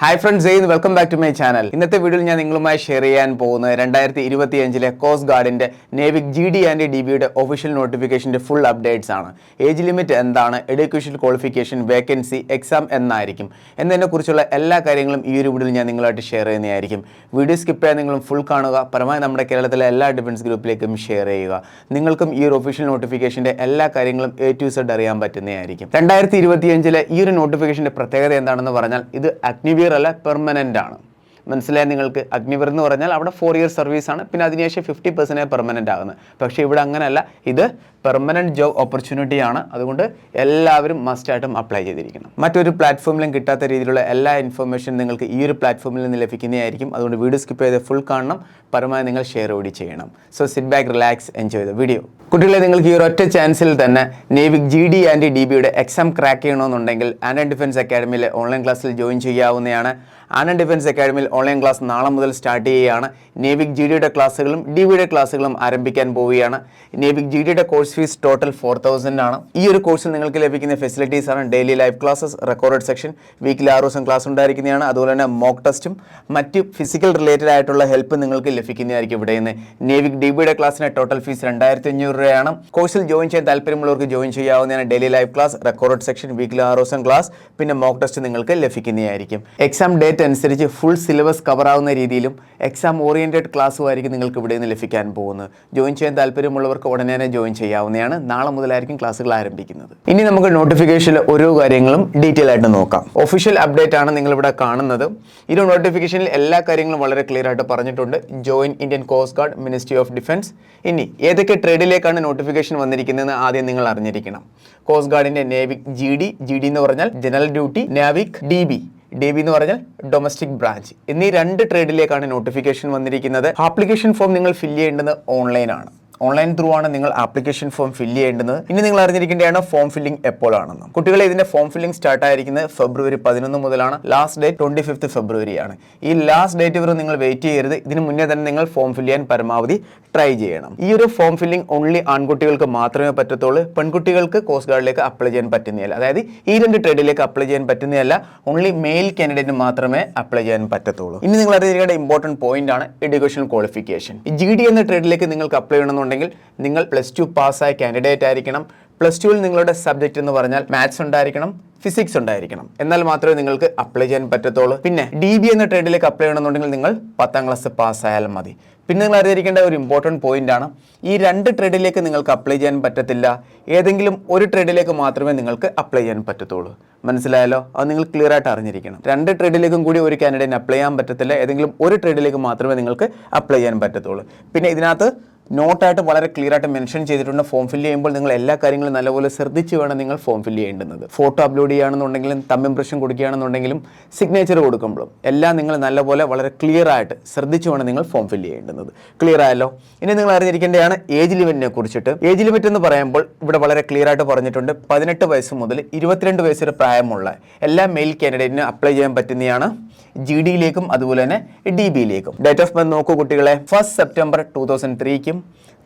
Hi friends Jane welcome back to my channel ഇന്നത്തെ വീഡിയോയിൽ ഞാൻ നിങ്ങളുമായി ഷെയർ ചെയ്യാൻ പോകുന്നത് രണ്ടായിരത്തി ഇരുപത്തി അഞ്ചിലെ coast ഗാർഡിന്റെ Navik G D and D ബിയുടെ ഒഫീഷ്യൽ നോട്ടിഫിക്കേഷന്റെ ഫുൾ അപ്ഡേറ്റ്സ് ആണ്. ഏജ് ലിമിറ്റ് എന്താണ്? എഡ്യൂക്കേഷൻ ക്വാളിഫിക്കേഷൻ വേക്കൻസി എക്സാം എന്നായിരിക്കും. എന്നതിനെക്കുറിച്ചുള്ള എല്ലാ കാര്യങ്ങളും ഈ ഒരു വീഡിയോയിൽ ഞാൻ നിങ്ങളായിട്ട് ഷെയർ ചെയ്യുന്നതായിരിക്കും. വീഡിയോ സ്കിപ്പ് ചെയ്യാൻ നിങ്ങളും ഫുൾ കാണുക. പരമായി നമ്മുടെ കേരളത്തിലെ എല്ലാ ഡിഫൻസ് ഗ്രൂപ്പിലേക്കും ഷെയർ ചെയ്യുക. നിങ്ങൾക്കും ഈ ഒരു ഒഫീഷ്യൽ നോട്ടിഫിക്കേഷന്റെ എല്ലാ കാര്യങ്ങളും എ ടു സെഡ് അറിയാൻ പറ്റുന്നതായിരിക്കും. രണ്ടായിരത്തി ഇരുപത്തിയഞ്ചിലെ ഈ ഒരു നോട്ടിഫിക്കേഷന്റെ പ്രത്യേകത എന്താണെന്ന് പറഞ്ഞാൽ ഇത് അഗ്നിവീർ അല്ല പെർമനന്റ് ആണ്. മനസ്സിലായി നിങ്ങൾക്ക് അഗ്നിവീർ എന്ന് പറഞ്ഞാൽ അവിടെ ഫോർ ഇയർ സർവീസ് ആണ്. പിന്നെ അതിനുശേഷം ഫിഫ്റ്റി പെർസെന്റേജ് പെർമനന്റ് ആകുന്നത്. പക്ഷേ ഇവിടെ അങ്ങനെയല്ല. ഇത് പെർമനന്റ് ജോബ് ഓപ്പർച്യൂണിറ്റി ആണ്. അതുകൊണ്ട് എല്ലാവരും മസ്റ്റായിട്ടും അപ്ലൈ ചെയ്തിരിക്കണം. മറ്റൊരു പ്ലാറ്റ്ഫോമിലും കിട്ടാത്ത രീതിയിലുള്ള എല്ലാ ഇൻഫർമേഷൻ നിങ്ങൾക്ക് ഈ ഒരു പ്ലാറ്റ്ഫോമിൽ നിന്ന് ലഭിക്കുന്നതായിരിക്കും. അതുകൊണ്ട് വീഡിയോ സ്കിപ്പ് ചെയ്ത് ഫുൾ കാണണം. പരമായി നിങ്ങൾ ഷെയർ കൂടി ചെയ്യണം. So sit back relax enjoy the video കുട്ടികളെ നിങ്ങൾക്ക് ഈ ഒറ്റ ചാൻസിൽ തന്നെ Navik G D and D ബിയുടെ എക്സാം ക്രാക്ക് ചെയ്യണമെന്നുണ്ടെങ്കിൽ ആൻഡ് ഡിഫൻസ് അക്കാഡമിയിലെ ഓൺലൈൻ ക്ലാസ്സിൽ ജോയിൻ ചെയ്യാവുന്നതാണ്. ആൻഡ് ഡിഫൻസ് അക്കാഡമിയിൽ ഓൺലൈൻ ക്ലാസ് നാളെ മുതൽ സ്റ്റാർട്ട് ചെയ്യുകയാണ്. നേവിക് ജി ഡിയുടെ ക്ലാസ്സുകളും ഡി വിയുടെ ക്ലാസ്സുകളും ആരംഭിക്കാൻ പോവുകയാണ്. നേവിക് ജി ഡിയുടെ course fees total four thousand ആണ്. ഈ ഒരു കോഴ്സിൽ നിങ്ങൾക്ക് ലഭിക്കുന്ന ഫെസിലിറ്റീസ് ആണ് daily live classes record section weekly ആറ് ദിവസം ക്ലാസ് ഉണ്ടായിരിക്കുന്നതാണ്. അതുപോലെ തന്നെ മോക്ക് ടെസ്റ്റും മറ്റ് ഫിസിക്കൽ റിലേറ്റഡ് ആയിട്ടുള്ള ഹെൽപ്പ് നിങ്ങൾക്ക് ലഭിക്കുന്നതായിരിക്കും ഇവിടെ നിന്ന്. നേവിക് ഡി വിയുടെ ക്ലാസ്സിന് ടോട്ടൽ ഫീസ് രണ്ടായിരത്തി അഞ്ഞൂറ് രൂപയാണ്. കോഴ്സിൽ ജോയിൻ ചെയ്യാൻ താല്പര്യമുള്ളവർക്ക് ജോയിൻ ചെയ്യാവുന്നതാണ് daily live class record section weekly ആറ് ദിവസം ക്ലാസ് പിന്നെ മോക്ക് ടെസ്റ്റ് നിങ്ങൾക്ക് ലഭിക്കുന്നതായിരിക്കും. എക്സാം ഡേറ്റ് അനുസരിച്ച് ഫുൾ സിലബസ് കവർ ആവുന്ന രീതിയിലും എക്സാം ഓറിയന്റഡ് ക്ലാസ്സും ആയിരിക്കും നിങ്ങൾക്ക് ഇവിടെ നിന്ന് ലഭിക്കാൻ പോകുന്നത്. ജോയിൻ ചെയ്യാൻ താല്പര്യമുള്ളവർക്ക് ഉടനെ തന്നെ ജോയിൻ ചെയ്യാവുന്നതാണ്. നാളെ മുതലായിരിക്കും ക്ലാസ്സുകൾ ആരംഭിക്കുന്നത്. ഇനി നമുക്ക് നോട്ടിഫിക്കേഷനിൽ ഓരോ കാര്യങ്ങളും ഡീറ്റെയിൽ ആയിട്ട് നോക്കാം. ഒഫീഷ്യൽ അപ്ഡേറ്റ് ആണ് നിങ്ങളിവിടെ കാണുന്നത്. ഈ നോട്ടിഫിക്കേഷനിൽ എല്ലാ കാര്യങ്ങളും വളരെ ക്ലിയർ ആയിട്ട് പറഞ്ഞിട്ടുണ്ട്. Join Indian Coast Guard Ministry of Defence ഇനി ഏതൊക്കെ ട്രേഡിലേക്കാണ് നോട്ടിഫിക്കേഷൻ വന്നിരിക്കുന്നതെന്ന് ആദ്യം നിങ്ങൾ അറിഞ്ഞിരിക്കണം. Coast ഗാർഡിന്റെ Navik G D G D എന്ന് പറഞ്ഞാൽ general duty Navik D B D B എന്ന് പറഞ്ഞാൽ ഡൊമസ്റ്റിക് ബ്രാഞ്ച് എന്നീ രണ്ട് ട്രേഡിലേക്കാണ് നോട്ടിഫിക്കേഷൻ വന്നിരിക്കുന്നത്. ആപ്ലിക്കേഷൻ ഫോം നിങ്ങൾ ഫില്ല് ചെയ്യേണ്ടത് ഓൺലൈനാണ് ഓൺലൈൻ ത്രൂ ആണ് നിങ്ങൾ ആപ്ലിക്കേഷൻ ഫോം ഫില്ല് ചെയ്യേണ്ടത്. ഇനി നിങ്ങൾ അറിഞ്ഞിരിക്കേണ്ടതാണ് ഫോം ഫില്ലിംഗ് എപ്പോഴാണെന്ന്. കുട്ടികളെ ഇതിന്റെ ഫോം ഫില്ലിംഗ് സ്റ്റാർട്ട് ആയിരിക്കുന്നത് ഫെബ്രുവരി പതിനൊന്ന് മുതലാണ്. Last date twenty fifth February ആണ്. ഈ ലാസ്റ്റ് ഡേറ്റ് വരെ നിങ്ങൾ വെയിറ്റ് ചെയ്യരുത്. ഇതിന് മുന്നേ തന്നെ നിങ്ങൾ ഫോം ഫില്ല് ചെയ്യാൻ പരമാവധി ട്രൈ ചെയ്യണം. ഈ ഒരു ഫോം ഫില്ലിംഗ് ഓൺലി ആൺകുട്ടികൾക്ക് മാത്രമേ പറ്റത്തുള്ളൂ. പെൺകുട്ടികൾക്ക് കോസ്റ്റ് ഗാർഡിലേക്ക് അപ്ലൈ ചെയ്യാൻ പറ്റുന്നതല്ല. അതായത് ഈ രണ്ട് ട്രേഡിലേക്ക് അപ്ലൈ ചെയ്യാൻ പറ്റുന്നതല്ല. ഓൺലി മെയിൽ കാൻഡിഡേറ്റിന് മാത്രമേ അപ്ലൈ ചെയ്യാൻ പറ്റത്തുള്ളൂ. ഇനി നിങ്ങൾ അറിഞ്ഞിരിക്കേണ്ട ഇമ്പോർട്ടന്റ് പോയിന്റ് ആണ് എഡ്യൂക്കേഷൻ ക്വാളിഫിക്കേഷൻ ജി ഡി എന്ന ട്രേഡിലേക്ക് നിങ്ങൾക്ക് അപ്ലൈ ചെയ്യണമെന്നുണ്ടെങ്കിൽ നിങ്ങൾ പ്ലസ് ടു പാസ്സായ കാൻഡിഡേറ്റ് ആയിരിക്കണം. പ്ലസ് ടുവിൽ നിങ്ങളുടെ സബ്ജക്റ്റ് എന്ന് പറഞ്ഞാൽ മാത്സ് ഉണ്ടായിരിക്കണം ഫിസിക്സ് ഉണ്ടായിരിക്കണം. എന്നാൽ മാത്രമേ നിങ്ങൾക്ക് അപ്ലൈ ചെയ്യാൻ പറ്റത്തുള്ളൂ. പിന്നെ ഡി ബി എന്ന ട്രേഡിലേക്ക് അപ്ലൈ ചെയ്യണമെന്നുണ്ടെങ്കിൽ നിങ്ങൾ പത്താം ക്ലാസ് പാസ്സായാലും മതി. പിന്നെ നിങ്ങൾ അറിഞ്ഞിരിക്കേണ്ട ഒരു ഇമ്പോർട്ടന്റ് പോയിന്റ് ആണ്. ഈ രണ്ട് ട്രേഡിലേക്ക് നിങ്ങൾക്ക് അപ്ലൈ ചെയ്യാൻ പറ്റത്തില്ല. ഏതെങ്കിലും ഒരു ട്രേഡിലേക്ക് മാത്രമേ നിങ്ങൾക്ക് അപ്ലൈ ചെയ്യാൻ പറ്റത്തുള്ളൂ. മനസ്സിലായല്ലോ? അത് നിങ്ങൾ ക്ലിയർ ആയിട്ട് അറിഞ്ഞിരിക്കണം. രണ്ട് ട്രേഡിലേക്കും കൂടി ഒരു കാൻഡിഡേറ്റിന് അപ്ലൈ ചെയ്യാൻ പറ്റത്തില്ല. ഏതെങ്കിലും ഒരു ട്രേഡിലേക്ക് മാത്രമേ നിങ്ങൾക്ക് അപ്ലൈ ചെയ്യാൻ പറ്റത്തുള്ളൂ. പിന്നെ ഇതിനകത്ത് നോട്ടായിട്ട് വളരെ ക്ലിയർ ആയിട്ട് മെൻഷൻ ചെയ്തിട്ടുണ്ട്. ഫോം ഫില്ല് ചെയ്യുമ്പോൾ നിങ്ങൾ എല്ലാ കാര്യങ്ങളും നല്ലപോലെ ശ്രദ്ധിച്ച് വേണം നിങ്ങൾ ഫോം ഫില്ല് ചെയ്യേണ്ടുന്നത്. ഫോട്ടോ അപ്ലോഡ് ചെയ്യുകയാണെന്നുണ്ടെങ്കിലും തമ്പ് ഇംപ്രഷൻ കൊടുക്കുകയാണെന്നുണ്ടെങ്കിലും സിഗ്നേച്ചർ കൊടുക്കുമ്പോഴും എല്ലാം നിങ്ങൾ നല്ലപോലെ വളരെ ക്ലിയർ ആയിട്ട് ശ്രദ്ധിച്ച് വേണം നിങ്ങൾ ഫോം ഫില്ല് ചെയ്യേണ്ടുന്നത്. ക്ലിയർ ആയല്ലോ? ഇനി നിങ്ങൾ അറിഞ്ഞിരിക്കേണ്ടതാണ് ഏജ് ലിമിറ്റിനെ കുറിച്ചിട്ട്. ഏജ് ലിമിറ്റ് എന്ന് പറയുമ്പോൾ ഇവിടെ വളരെ ക്ലിയർ ആയിട്ട് പറഞ്ഞിട്ടുണ്ട്. പതിനെട്ട് വയസ്സ് മുതൽ ഇരുപത്തിരണ്ട് വയസ്സ് വരെ പ്രായമുള്ള എല്ലാ മെയിൽ കാൻഡിഡേറ്റിനും അപ്ലൈ ചെയ്യാൻ പറ്റുന്നതാണ് ജി ഡിയിലേക്കും അതുപോലെ തന്നെ ഡി ബിയിലേക്കും ഡേറ്റ് ഓഫ് ബർത്ത് നോക്കൂ കുട്ടികളെ. First September two thousand ത്രീക്കും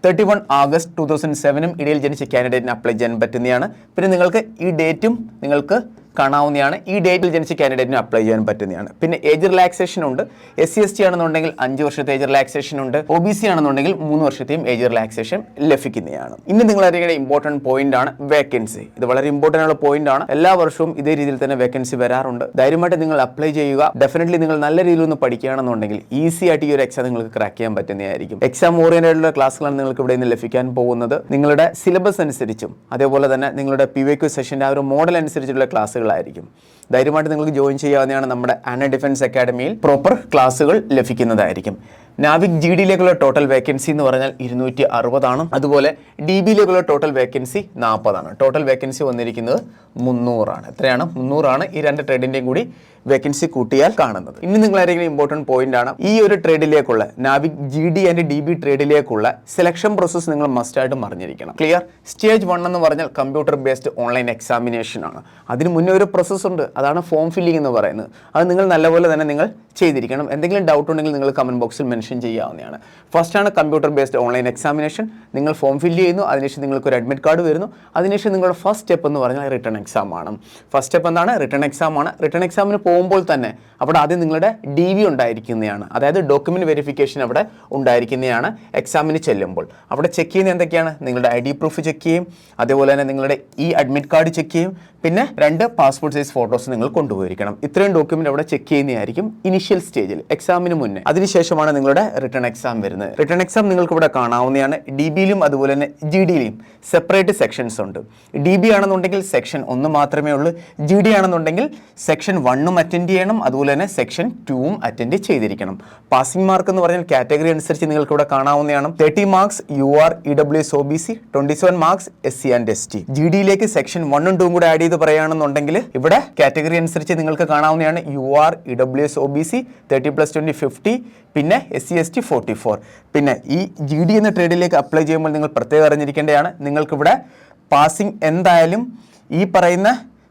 thirty one August two thousand സെവനും ഇടയിൽ ജനിച്ച കാൻഡിഡേറ്റിന് അപ്ലൈ ചെയ്യാൻ പറ്റുന്നതാണ്. പിന്നെ നിങ്ങൾക്ക് ഈ ഡേറ്റും നിങ്ങൾക്ക് കാണാവുന്നതാണ്. ഈ ഡേറ്റിൽ ജനിച്ച കാൻഡിഡേറ്റിന് അപ്ലൈ ചെയ്യാൻ പറ്റുന്നതാണ്. പിന്നെ ഏജ് റിലാക്സേഷൻ ഉണ്ട്. എസ് സി എസ് ടി ആണെന്നുണ്ടെങ്കിൽ അഞ്ച് വർഷത്തെ ഏജ് റിലാക്സേഷൻ ഉണ്ട്. ഒ ബി സി ആണെന്നുണ്ടെങ്കിൽ മൂന്ന് വർഷത്തെയും ഏജ് റിലാക്സേഷൻ ലഭിക്കുന്നതാണ്. ഇനി നിങ്ങൾ അറിയേണ്ട ഇമ്പോർട്ടന്റ് പോയിന്റ് ആണ് വേക്കൻസി ഇത് വളരെ ഇമ്പോർട്ടന്റ് ഉള്ള പോയിന്റ് ആണ്. എല്ലാ വർഷവും ഇതേ രീതിയിൽ തന്നെ വേക്കൻസി വരാറുണ്ട്. ധൈര്യമായിട്ട് നിങ്ങൾ അപ്ലൈ ചെയ്യുക. ഡെഫിനറ്റ്ലി നിങ്ങൾ നല്ല രീതിയിൽ ഒന്ന് പഠിക്കുകയാണെന്നുണ്ടെങ്കിൽ ഈസി ആയിട്ട് ഈ ഒരു എക്സാം നിങ്ങൾക്ക് ക്രാക്ക് ചെയ്യാൻ പറ്റുന്നതായിരിക്കും. എക്സാം ഓറിയന്റഡ് ക്ലാസ്സുകളാണ് നിങ്ങൾക്ക് ഇവിടെ നിന്ന് ലഭിക്കാൻ പോകുന്നത്. നിങ്ങളുടെ സിലബസ് അനുസരിച്ചും അതേപോലെ തന്നെ നിങ്ങളുടെ പി വൈ ക്യു സെഷന്റെ ആ ഒരു മോഡൽ അനുസരിച്ചുള്ള ക്ലാസ്സുകളായിരിക്കും ധൈര്യമായിട്ട് നിങ്ങൾക്ക് ജോയിൻ ചെയ്യാവുന്നതാണ് നമ്മുടെ ആന ഡിഫൻസ് അക്കാഡമിയിൽ പ്രോപ്പർ ക്ലാസ്സുകൾ ലഭിക്കുന്നതായിരിക്കും. നാവിക് ജി ഡിയിലേക്കുള്ള ടോട്ടൽ വേക്കൻസി എന്ന് പറഞ്ഞാൽ ഇരുന്നൂറ്റി അറുപതാണ് അതുപോലെ ഡി ബിയിലേക്കുള്ള ടോട്ടൽ വേക്കൻസി നാൽപ്പതാണ് ടോട്ടൽ വേക്കൻസി വന്നിരിക്കുന്നത് മുന്നൂറാണ്. എത്രയാണ്? മുന്നൂറാണ്. ഈ രണ്ട് ട്രേഡിന്റെയും കൂടി വേക്കൻസി കൂട്ടിയാൽ കാണുന്നത്. ഇനി നിങ്ങൾ ആരെങ്കിലും ഇമ്പോർട്ടന്റ് പോയിന്റ് ആണ് ഈ ഒരു ട്രേഡിലേക്കുള്ള Navik G D and D B ട്രേഡിലേക്കുള്ള selection process നിങ്ങൾ മസ്റ്റായിട്ടും അറിഞ്ഞിരിക്കണം. ക്ലിയർ സ്റ്റേജ് വൺ എന്ന് പറഞ്ഞാൽ കമ്പ്യൂട്ടർ ബേസ്ഡ് ഓൺലൈൻ എക്സാമിനേഷൻ ആണ്. അതിന് മുന്നേ ഒരു പ്രോസസ്സ് ഉണ്ട് അതാണ് ഫോം ഫില്ലിംഗ് എന്ന് പറയുന്നത്. അത് നിങ്ങൾ നല്ലപോലെ തന്നെ നിങ്ങൾ ചെയ്തിരിക്കണം. എന്തെങ്കിലും ഡൗട്ട് ഉണ്ടെങ്കിൽ നിങ്ങൾ കമന്റ് ബോക്സിൽ മെൻഷൻ ചെയ്യാവുന്നതാണ്. ഫസ്റ്റ് ആണ് കമ്പ്യൂട്ടർ ബേസ്ഡ് ഓൺലൈൻ എക്സാമിനേഷൻ നിങ്ങൾ ഫോം ഫില്ല് ചെയ്യുന്നു അതിനുശേഷം നിങ്ങൾക്ക് ഒരു അഡ്മിറ്റ് കാർഡ് വരുന്നു അതിനുശേഷം നിങ്ങളുടെ ഫസ്റ്റ് സ്റ്റെപ്പ് എന്ന് പറഞ്ഞാൽ റിട്ടേൺ എക്സാം ആണ്. ഫസ്റ്റ് സ്റ്റെപ്പ് എന്താണ്? റിട്ടേൺ എക്സാം ആണ്. റിട്ടേൺ എക്സാമിന് പോകുമ്പോൾ തന്നെ അവിടെ ആദ്യം നിങ്ങളുടെ ഡി വി ഉണ്ടായിരിക്കുന്നതാണ്. അതായത് ഡോക്യുമെന്റ് വെരിഫിക്കേഷൻ അവിടെ ഉണ്ടായിരിക്കുന്നതാണ്. എക്സാമിന് ചെല്ലുമ്പോൾ. അവിടെ ചെക്ക് ചെയ്യുന്ന എന്തൊക്കെയാണ്? നിങ്ങളുടെ ഐ ഡി പ്രൂഫ് ചെക്ക് ചെയ്യും. അതേപോലെ തന്നെ നിങ്ങളുടെ ഈ അഡ്മിറ്റ് കാർഡ് ചെക്ക് ചെയ്യും. പിന്നെ രണ്ട് പാസ്പോർട്ട് സൈസ് ഫോട്ടോസ് നിങ്ങൾ കൊണ്ടുപോയിരിക്കണം. ഇത്രയും ഡോക്യുമെന്റ് അവിടെ ചെക്ക് ചെയ്യുന്നതായിരിക്കും ഇനിഷ്യൽ സ്റ്റേജിൽ എക്സാമിന് മുന്നേ. അതിനുശേഷമാണ് നിങ്ങളുടെ റിട്ടേൺ എക്സാം വരുന്നത്. റിട്ടേൺ എക്സാം നിങ്ങൾക്ക് ഇവിടെ കാണാവുന്നതാണ്. ഡി ബിയിലും അതുപോലെ തന്നെ ജി ഡിയിലും സെപ്പറേറ്റ് സെക്ഷൻസ് ഉണ്ട്. ഡി ബി ആണെന്നുണ്ടെങ്കിൽ സെക്ഷൻ ഒന്ന് മാത്രമേ ഉള്ളൂ. ജി ഡി ആണെന്നുണ്ടെങ്കിൽ സെക്ഷൻ വണ്ണും അറ്റൻഡ് ചെയ്യണം. അതുപോലെ തന്നെ സെക്ഷൻ ടൂവും അറ്റൻഡ് ചെയ്തിരിക്കണം. പാസിംഗ് മാർക്ക് എന്ന് പറഞ്ഞാൽ കാറ്റഗറി അനുസരിച്ച് നിങ്ങൾക്ക് ഇവിടെ കാണാവുന്നതാണ് thirty marks U R E W S O B C twenty seven marks S C and S T G ഡിയിലേക്ക് സെക്ഷൻ വണ്ണും ടൂവും കൂടെ ആഡ് ചെയ്ത് പറയുകയാണെന്നുണ്ടെങ്കിൽ ഇവിടെ കാറ്റഗറി അനുസരിച്ച് നിങ്ങൾക്ക് കാണാവുന്നതാണ് U R E W S O B C thirty plus twenty fifty പിന്നെ S C S T forty four പിന്നെ ഈ ജി ഡി എന്ന ട്രേഡിലേക്ക് അപ്ലൈ ചെയ്യുമ്പോൾ നിങ്ങൾ പ്രത്യേകം അറിഞ്ഞിരിക്കേണ്ടതാണ്. നിങ്ങൾക്കിവിടെ പാസിംഗ് എന്തായാലും ഈ പറയുന്ന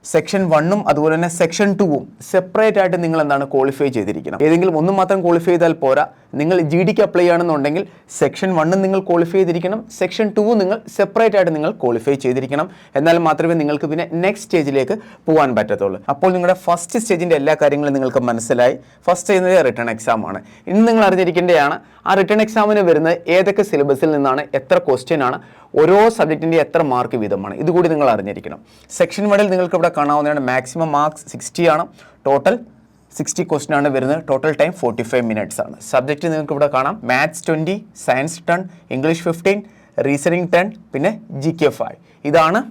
സെക്ഷൻ വണ്ണും അതുപോലെ തന്നെ സെക്ഷൻ ടൂവും സെപ്പറേറ്റ് ആയിട്ട് നിങ്ങൾ എന്താണ് ക്വാളിഫൈ ചെയ്തിരിക്കണം. ഏതെങ്കിലും ഒന്നും മാത്രം ക്വാളിഫൈ ചെയ്താൽ പോരാ. നിങ്ങൾ ജി ഡിക്ക് അപ്ലൈ ചെയ്യുകയാണെന്നുണ്ടെങ്കിൽ സെക്ഷൻ വണ്ണും നിങ്ങൾ ക്വാളിഫൈ ചെയ്തിരിക്കണം. സെക്ഷൻ ടൂവും നിങ്ങൾ സെപ്പറേറ്റ് ആയിട്ട് നിങ്ങൾ ക്വാളിഫൈ ചെയ്തിരിക്കണം. എന്നാൽ മാത്രമേ നിങ്ങൾക്ക് പിന്നെ നെക്സ്റ്റ് സ്റ്റേജിലേക്ക് പോകാൻ പറ്റത്തുള്ളൂ. അപ്പോൾ നിങ്ങളുടെ ഫസ്റ്റ് സ്റ്റേജിന്റെ എല്ലാ കാര്യങ്ങളും നിങ്ങൾക്ക് മനസ്സിലായി. ഫസ്റ്റ് ചെയ്യുന്നത് റിട്ടേൺ എക്സാം ആണ്. ഇന്ന് നിങ്ങൾ അറിഞ്ഞിരിക്കേണ്ടതാണ് ആ റിട്ടേൺ എക്സാമിന് വരുന്നത് ഏതൊക്കെ സിലബസിൽ നിന്നാണ് എത്ര ക്വസ്റ്റ്യൻ ആണ് ഓരോ സബ്ജക്റ്റിന്റെ എത്ര മാർക്ക് വീതമാണ്? ഇതുകൂടി നിങ്ങൾ അറിഞ്ഞിരിക്കണം. സെക്ഷൻ വണ്ണിൽ നിങ്ങൾക്ക് ഇവിടെ കാണാവുന്നതാണ് മാക്സിമം മാർക്സ് സിക്സ്റ്റി ആണ്. ടോട്ടൽ സിക്സ്റ്റി ക്വസ്റ്റൻ ആണ് വരുന്നത്. Total time forty five minutes ആണ്. സബ്ജക്റ്റ് നിങ്ങൾക്ക് ഇവിടെ കാണാം. Maths twenty science ten English fifteen reasoning ten പിന്നെ ജി കെ ഫൈവ് ഇതാണ്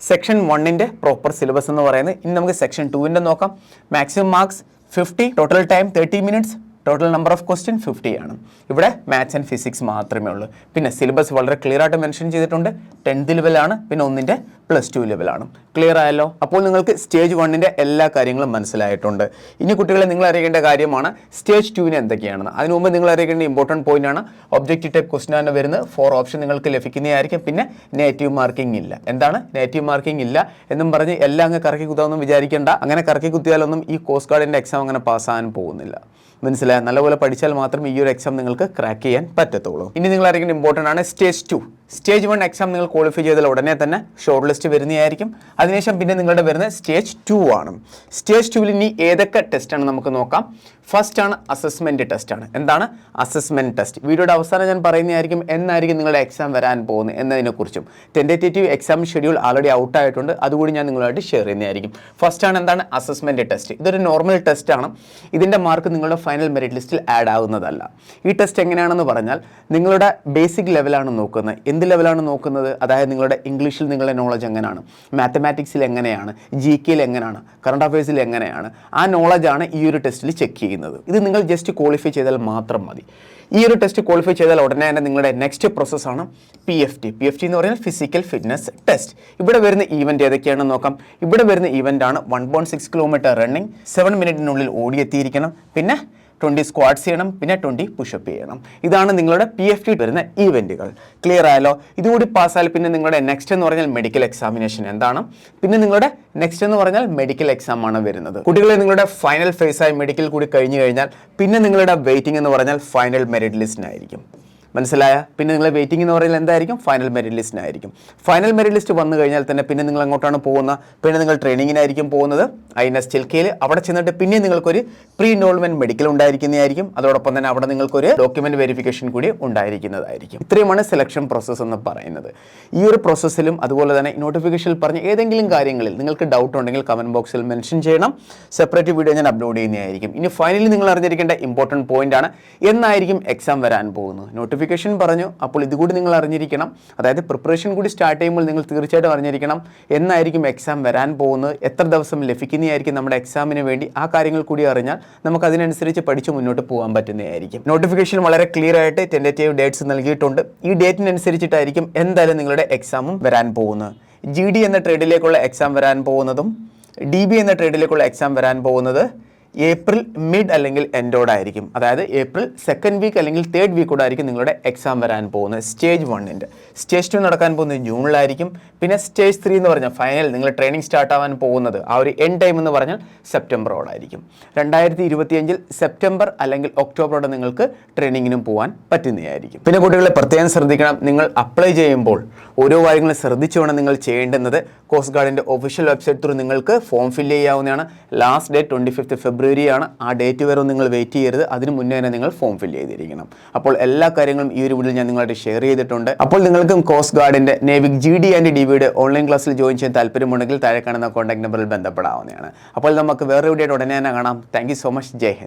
സെക്ഷൻ വണ്ണിന്റെ പ്രോപ്പർ സിലബസ് എന്ന് പറയുന്നത്. ഇനി നമുക്ക് സെക്ഷൻ ടുവിന്റെ നോക്കാം. Maximum marks fifty total time thirty minutes total number of question fifty ആണ്. ഇവിടെ മാത്സ് ആൻഡ് ഫിസിക്സ് മാത്രമേ ഉള്ളൂ. പിന്നെ സിലബസ് വളരെ ക്ലിയർ ആയിട്ട് മെൻഷൻ ചെയ്തിട്ടുണ്ട്. ടെൻത്ത് ലെവലാണ് പിന്നെ ഒന്നിന്റെ പ്ലസ് ടു ലെവലാണ് ക്ലിയർ ആയല്ലോ? അപ്പോൾ നിങ്ങൾക്ക് സ്റ്റേജ് വണ്ണിന്റെ എല്ലാ കാര്യങ്ങളും മനസ്സിലായിട്ടുണ്ട്. ഇനി കുട്ടികളെ നിങ്ങൾ അറിയേണ്ട കാര്യമാണ് സ്റ്റേജ് ടുവിന് എന്തൊക്കെയാണെന്ന്. അതിന് മുമ്പ് നിങ്ങൾ അറിയേണ്ട ഇമ്പോർട്ടന്റ് പോയിന്റ് ആണ് ഒബ്ജക്റ്റീവ് ടൈപ്പ് ക്വസ്റ്റൻ ആണ് വരുന്നത്. ഫോർ ഓപ്ഷൻ നിങ്ങൾക്ക് ലഭിക്കുന്നതായിരിക്കും. പിന്നെ നെഗറ്റീവ് മാർക്കിംഗ് ഇല്ല. എന്താണ്? നെഗറ്റീവ് മാർക്കിംഗ് ഇല്ല എന്നും പറഞ്ഞ് എല്ലാം അങ്ങ് കറക്കി കുത്താമെന്നും വിചാരിക്കേണ്ട. അങ്ങനെ കറക്കി കുത്തിയാലൊന്നും ഈ കോസ്റ്റ് ഗാർഡിന്റെ എക്സാം അങ്ങനെ പാസ്സാകാൻ പോകുന്നില്ല. മനസ്സിലായ? നല്ലപോലെ പഠിച്ചാൽ മാത്രം ഈ ഒരു എക്സാം നിങ്ങൾക്ക് ക്രാക്ക് ചെയ്യാൻ പറ്റത്തുള്ളൂ. ഇനി നിങ്ങൾ അറിയിക്കുന്ന ഇമ്പോർട്ടന്റ് ആണ് stage two stage one exam നിങ്ങൾ ക്വാളിഫൈ ചെയ്താൽ ഉടനെ തന്നെ ഷോർട്ട് ലിസ്റ്റ് വരുന്നതായിരിക്കും. അതിനുശേഷം പിന്നെ നിങ്ങളുടെ വരുന്നത് സ്റ്റേജ് ടു ആണ്. സ്റ്റേജ് ടുവിൽ ഇനി ഏതൊക്കെ ടെസ്റ്റാണ് നമുക്ക് നോക്കാം. ഫസ്റ്റ് ആണ് അസസ്മെന്റ് ടെസ്റ്റ് ആണ്. എന്താണ്? അസസ്മെന്റ് ടെസ്റ്റ് വീഡിയോയുടെ അവസാനം ഞാൻ പറയുന്നതായിരിക്കും എന്നായിരിക്കും നിങ്ങളുടെ എക്സാം വരാൻ പോകുന്നത് എന്നതിനെക്കുറിച്ചും. Tentative exam schedule already out ആയിട്ടുണ്ട്. അതുകൂടി ഞാൻ നിങ്ങളുമായിട്ട് ഷെയർ ചെയ്യുന്നതായിരിക്കും. ഫസ്റ്റ് ആണ് എന്താണ്? അസസ്മെന്റ് ടെസ്റ്റ് ഇതൊരു നോർമൽ ടെസ്റ്റ് ആണ്. ഇതിന്റെ മാർക്ക് നിങ്ങളുടെ ഫൈനൽ മെറിറ്റ് ലിസ്റ്റിൽ ആഡ് ആവുന്നതല്ല. ഈ ടെസ്റ്റ് എങ്ങനെയാണെന്ന് പറഞ്ഞാൽ നിങ്ങളുടെ ബേസിക് ലെവലാണ് നോക്കുന്നത്. എന്ത് ലെവലാണ് നോക്കുന്നത്? അതായത് നിങ്ങളുടെ ഇംഗ്ലീഷിൽ നിങ്ങളുടെ നോളജ് എങ്ങനെയാണ്? മാത്തമാറ്റിക്സിൽ എങ്ങനെയാണ് ജി കെയിൽ എങ്ങനെയാണ് കറണ്ട് അഫയേഴ്സിൽ എങ്ങനെയാണ്? ആ നോളജാണ് ഈ ഒരു ടെസ്റ്റിൽ ചെക്ക് ചെയ്യുന്നത്. ഇത് നിങ്ങൾ ജസ്റ്റ് ക്വാളിഫൈ ചെയ്താൽ മാത്രം മതി. ഈ ഒരു ടെസ്റ്റ് ക്വാളിഫൈ ചെയ്താൽ ഉടനെ തന്നെ നിങ്ങളുടെ നെക്സ്റ്റ് പ്രോസസ്സാണ് P F T P F T എന്ന് പറയുന്നത് ഫിസിക്കൽ ഫിറ്റ്നസ് ടെസ്റ്റ് ഇവിടെ വരുന്ന ഈവന്റ് ഏതൊക്കെയാണെന്ന് നോക്കാം? ഇവിടെ വരുന്ന ഈവന്റ് ആണ് one point six kilometre running seven മിനിറ്റിനുള്ളിൽ ഓടിയെത്തിയിരിക്കണം. പിന്നെ ട്വന്റി സ്ക്വാഡ്സ് ചെയ്യണം പിന്നെ ട്വന്റി പുഷപ്പ് ചെയ്യണം. ഇതാണ് നിങ്ങളുടെ പി എഫ് ടി വരുന്ന ഈവന്റുകൾ ക്ലിയർ ആയാലോ ഇതുകൂടി പാസ്സായാൽ പിന്നെ നിങ്ങളുടെ നെക്സ്റ്റ് എന്ന് പറഞ്ഞാൽ മെഡിക്കൽ എക്സാമിനേഷൻ എന്താണ്? പിന്നെ നിങ്ങളുടെ നെക്സ്റ്റ് എന്ന് പറഞ്ഞാൽ മെഡിക്കൽ എക്സാം ആണ് വരുന്നത്. കുട്ടികളെ നിങ്ങളുടെ ഫൈനൽ ഫേസ് ആയി മെഡിക്കൽ കൂടി കഴിഞ്ഞു കഴിഞ്ഞാൽ പിന്നെ നിങ്ങളുടെ വെയിറ്റിംഗ് എന്ന് പറഞ്ഞാൽ ഫൈനൽ മെറിറ്റ് ലിസ്റ്റിനായിരിക്കും മനസ്സിലായ? പിന്നെ നിങ്ങളെ വെയിറ്റിംഗ് എന്ന് പറയുന്നത് എന്തായിരിക്കും? ഫൈനൽ മെറിറ്റ് ലിസ്റ്റിനായിരിക്കും ഫൈനൽ മെറിറ്റ് ലിസ്റ്റ് വന്നു കഴിഞ്ഞാൽ തന്നെ പിന്നെ നിങ്ങൾ അങ്ങോട്ടാണ് പോകുന്നത്? പിന്നെ നിങ്ങൾ ട്രെയിനിങ്ങിനായിരിക്കും പോകുന്നത്. ഐ എൻ എസ് ചിൽക്കയിൽ. അവിടെ ചെന്നിട്ട് പിന്നെ നിങ്ങൾക്കൊരു പ്രീ ഇൻവോൾവ്മെന്റ് മെഡിക്കൽ ഉണ്ടായിരിക്കുന്നതായിരിക്കും. അതോടൊപ്പം തന്നെ അവിടെ നിങ്ങൾക്കൊരു ഡോക്യുമെന്റ് വെരിഫിക്കേഷൻ കൂടി ഉണ്ടായിരിക്കുന്നതായിരിക്കും. ഇത്രയുമാണ് സെലക്ഷൻ പ്രോസസ്സ് എന്ന് പറയുന്നത്. ഈ ഒരു പ്രോസസ്സിലും അതുപോലെ തന്നെ നോട്ടിഫിക്കേഷനിൽ പറഞ്ഞ ഏതെങ്കിലും കാര്യങ്ങളിൽ നിങ്ങൾക്ക് ഡൗട്ട് ഉണ്ടെങ്കിൽ കമന്റ് ബോക്സിൽ മെൻഷൻ ചെയ്യണം. സെപ്പറേറ്റ് വീഡിയോ ഞാൻ അപ്ലോഡ് ചെയ്യുന്നതായിരിക്കും. ഇനി ഫൈനലി നിങ്ങൾ അറിഞ്ഞിരിക്കേണ്ട ഇമ്പോർട്ടന്റ് പോയിന്റ് ആണ്. എന്നായിരിക്കും എക്സാം വരാൻ പോകുന്നത്? നോട്ടിഫിക്കേഷൻ പറഞ്ഞു. അപ്പോൾ ഇതുകൂടി നിങ്ങൾ അറിഞ്ഞിരിക്കണം. അതായത് പ്രിപ്പറേഷൻ കൂടി സ്റ്റാർട്ട് ചെയ്യുമ്പോൾ നിങ്ങൾ തീർച്ചയായിട്ടും അറിഞ്ഞിരിക്കണം. എന്നായിരിക്കും എക്സാം വരാൻ പോകുന്നത്. എത്ര ദിവസം ലഭിക്കുന്നതായിരിക്കും നമ്മുടെ എക്സാമിന് വേണ്ടി. ആ കാര്യങ്ങൾ കൂടി അറിഞ്ഞാൽ നമുക്ക് അതിനനുസരിച്ച് പഠിച്ച് മുന്നോട്ട് പോകാൻ പറ്റുന്നതായിരിക്കും. നോട്ടിഫിക്കേഷൻ വളരെ ക്ലിയർ ആയിട്ട് ടെന്റേറ്റീവ് ഡേറ്റ്സ് നൽകിയിട്ടുണ്ട്. ഈ ഡേറ്റിനനുസരിച്ചിട്ടായിരിക്കും എന്തായാലും നിങ്ങളുടെ എക്സാമും വരാൻ പോകുന്നത്. ജി ഡി എന്ന ട്രേഡിലേക്കുള്ള എക്സാം വരാൻ പോകുന്നതും ഡി ബി എന്ന ട്രേഡിലേക്കുള്ള എക്സാം വരാൻ പോകുന്നത് ഏപ്രിൽ മിഡ് അല്ലെങ്കിൽ എൻഡോടായിരിക്കും അതായത് ഏപ്രിൽ സെക്കൻഡ് വീക്ക് അല്ലെങ്കിൽ തേർഡ് വീക്കോടായിരിക്കും നിങ്ങളുടെ എക്സാം വരാൻ പോകുന്നത്. സ്റ്റേജ് വണ്ണിന്റെ സ്റ്റേജ് ടു നടക്കാൻ പോകുന്നത് ജൂണിലായിരിക്കും പിന്നെ സ്റ്റേജ് ത്രീ എന്ന് പറഞ്ഞാൽ ഫൈനൽ നിങ്ങൾ ട്രെയിനിങ് സ്റ്റാർട്ട് ആവാൻ പോകുന്നത് ആ ഒരു എൻ ടൈം എന്ന് പറഞ്ഞാൽ സെപ്റ്റംബറോടായിരിക്കും രണ്ടായിരത്തി ഇരുപത്തിയഞ്ചിൽ സെപ്റ്റംബർ അല്ലെങ്കിൽ ഒക്ടോബറോടെ നിങ്ങൾക്ക് ട്രെയിനിങ്ങിനും പോകാൻ പറ്റുന്നതായിരിക്കും. പിന്നെ കുട്ടികളെ പ്രത്യേകം ശ്രദ്ധിക്കണം. നിങ്ങൾ അപ്ലൈ ചെയ്യുമ്പോൾ ഓരോ കാര്യങ്ങളും ശ്രദ്ധിച്ചു വേണം നിങ്ങൾ ചെയ്യേണ്ടുന്നത്. കോസ്റ്റ് ഗാർഡിന്റെ ഒഫീഷ്യൽ വെബ്സൈറ്റ് ത്രൂ നിങ്ങൾക്ക് ഫോം ഫില്ല് ചെയ്യാവുന്നതാണ്. Last date twenty fifth February ഫെബ്രുവരിയാണ് ആ ഡേറ്റ് വരെ നിങ്ങൾ വെയിറ്റ് ചെയ്യരുത്. അതിന് മുന്നേ തന്നെ നിങ്ങൾ ഫോം ഫിൽ ചെയ്തിരിക്കണം. അപ്പോൾ എല്ലാ കാര്യങ്ങളും ഈ ഒരു വീഡിയോയിൽ ഞാൻ നിങ്ങളായിട്ട് ഷെയർ ചെയ്തിട്ടുണ്ട്. അപ്പോൾ നിങ്ങൾക്കും coast ഗാർഡിന്റെ Navik G D and D വിയുടെ ഓൺലൈൻ ക്ലാസ്സിൽ ജോയിൻ ചെയ്യാൻ താല്പര്യമുണ്ടെങ്കിൽ താഴെ കാണുന്ന കോൺടാക്ട് നമ്പറിൽ ബന്ധപ്പെടാവുന്നതാണ്. അപ്പോൾ നമുക്ക് വേറെ വീഡിയോ ഉടനെ തന്നെ കാണാം. Thank so much Jai Hind.